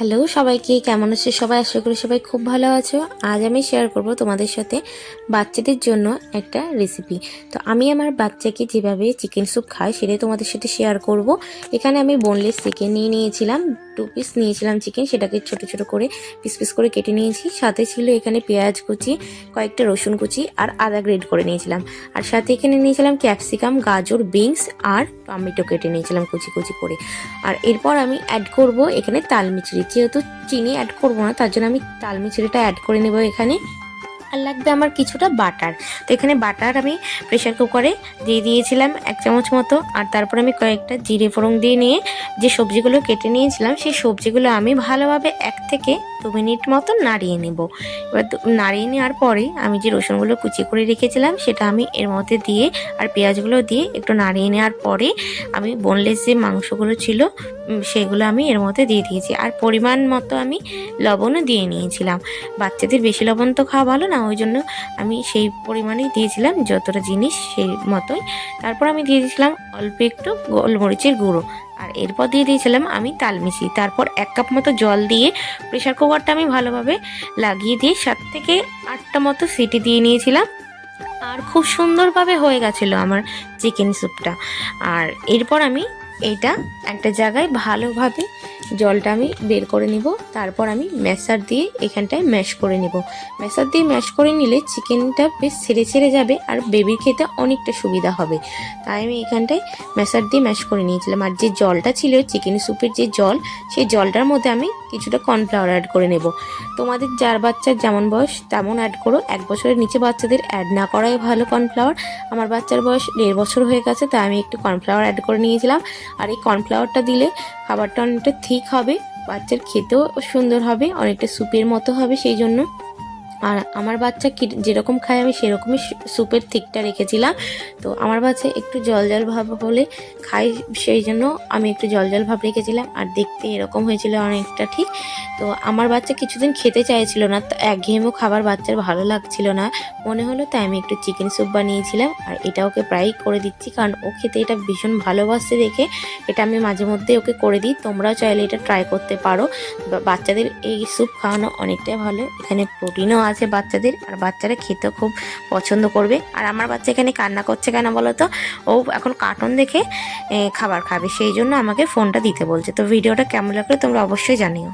Hello, সবাইকে কেমন আছে সবাই? আশা করি সবাই খুব ভালো আছো। আজ আমি শেয়ার করব তোমাদের সাথে বাচ্চাদের জন্য একটা রেসিপি তো আমি আমার বাচ্চাকে যেভাবে চিকেন স্যুপ খাই, সেটাই তোমাদের সাথে শেয়ার করব। এখানে আমি বোনলেস চিকেন নিয়ে নিয়েছিলাম। টু পিস নিয়েছিলাম চিকেন সেটাকে ছোট ছোট করে পিস পিস করে কেটে নিয়েছি। সাথে ছিল এখানে পেঁয়াজ কুচি, কয়েকটা রসুন কুচি আর আদা গ্রেড করে নিয়েছিলাম। আর সাথে এখানে নিয়েছিলাম ক্যাপসিকাম গাজর বিনস আর টমেটো কেটে নিয়েছিলাম কুচি কুচি করে। আর এরপর আমি অ্যাড করব এখানে তালমিচড়ি যেহেতু চিনি অ্যাড করব না, তার জন্য আমি তাল মিচড়িটা অ্যাড করে নেব এখানে। আর লাগবে আমার কিছুটা বাটার। তো এখানে বাটার আমি প্রেশার কুকারে দিয়ে দিয়েছিলাম এক চামচ মতো। আর তারপর আমি কয়েকটা জিরে ফোড়ন দিয়ে নিয়ে যে সবজিগুলো কেটে নিয়েছিলাম, সেই সবজিগুলো আমি ভালোভাবে এক থেকে দু মিনিট মতো নাড়িয়ে নেব। এবার নাড়িয়ে নেওয়ার পরে আমি যে রসুনগুলো কুচি করে রেখেছিলাম, সেটা আমি এর মধ্যে দিয়ে আর পেঁয়াজগুলো দিয়ে একটু নাড়িয়ে নেওয়ার পরে আমি বোনলেস যে মাংসগুলো ছিল সেগুলো আমি এর মধ্যে দিয়ে দিয়েছি। আর পরিমাণ মতো আমি লবণও দিয়ে নিয়েছিলাম। বাচ্চাদের বেশি লবণ তো খাওয়া ভালো না, ওই জন্য আমি সেই পরিমাণেই দিয়েছিলাম যতটা জিনিস সেই মতোই। তারপর আমি দিয়ে দিয়েছিলাম অল্প একটু গোলমরিচের গুঁড়ো। আর এরপর দিয়ে দিয়েছিলাম আমি তালমিচি তারপর এক কাপ মতো জল দিয়ে প্রেশার কুকারটা আমি ভালোভাবে লাগিয়ে দিয়ে সাত থেকে আটটা মতো সিটি দিয়ে নিয়েছিলাম। আর খুব সুন্দরভাবে হয়ে গেছিল আমার চিকেন স্যুপটা আর এরপর আমি এটা একটা জায়গায় ভালোভাবে জলটা আমি বের করে নিব। তারপর আমি ম্যাশার দিয়ে এখানটায় ম্যাশ করে নিব। ম্যাশার দিয়ে ম্যাশ করে নিলে চিকেনটা বেশ ছেড়ে ছেড়ে যাবে আর বেবির খেতে অনেকটা সুবিধা হবে। তাই আমি এখানটায় ম্যাশার দিয়ে ম্যাশ করে নিয়েছিলাম। আর যে জলটা ছিল, চিকেন স্যুপের যে জল, সেই জলটার মধ্যে আমি কিছুটা কর্নফ্লাওয়ার অ্যাড করে নেব। তোমাদের যার বাচ্চার যেমন বয়স, তেমন অ্যাড করো। এক বছরের নিচে বাচ্চাদের অ্যাড না করাই ভালো কর্নফ্লাওয়ার আমার বাচ্চার বয়স দেড় বছর হয়ে গেছে, তাই আমি একটু কর্নফ্লাওয়ার অ্যাড করে নিয়েছিলাম। আর এই কর্নফ্লাওয়ারটা দিলে খাবারটা অনেকটা ঠিক হবে বাচ্চার খেতেও সুন্দর হবে অনেকটা স্যুপের মতো হবে সেই জন্য আর আমার বাচ্চা কি যেরকম খায় আমি সেরকমই স্যুপের থিকটা রেখেছিলাম। তো আমার বাচ্চা একটু জল জল ভাব হলে খাই সেই জন্য আমি একটু জল জল ভাব রেখেছিলাম। আর দেখতে এরকম হয়েছিল অনেকটা ঠিক। তো আমার বাচ্চা কিছুদিন খেতে চাইছিল না, তো একঘেয়েমো খাবার বাচ্চার ভালো লাগছিল না। মনে হলো তাই আমি একটু চিকেন স্যুপ বানিয়েছিলাম। আর এটা ওকে প্রায়ই করে দিচ্ছি, কারণ ও খেতে এটা ভীষণ ভালোবাসছে দেখে। এটা আমি মাঝে মধ্যে ওকে করে দিই। তোমরাও চাইলে এটা ট্রাই করতে পারো। বাচ্চাদের এই স্যুপ খাওয়ানো অনেকটাই ভালো। এখানে প্রোটিনও আছে বাচ্চাদের, আর বাচ্চারা খেতে খুব পছন্দ করবে। আর আমার বাচ্চা এখানে কান্না করছে কেন বলো তো? ও এখন কার্টুন দেখে খাবার খাবে। সেই জন্য আমাকে ফোনটা দিতে বলছে। তো ভিডিওটা কেমন লাগল তোমরা অবশ্যই জানিও।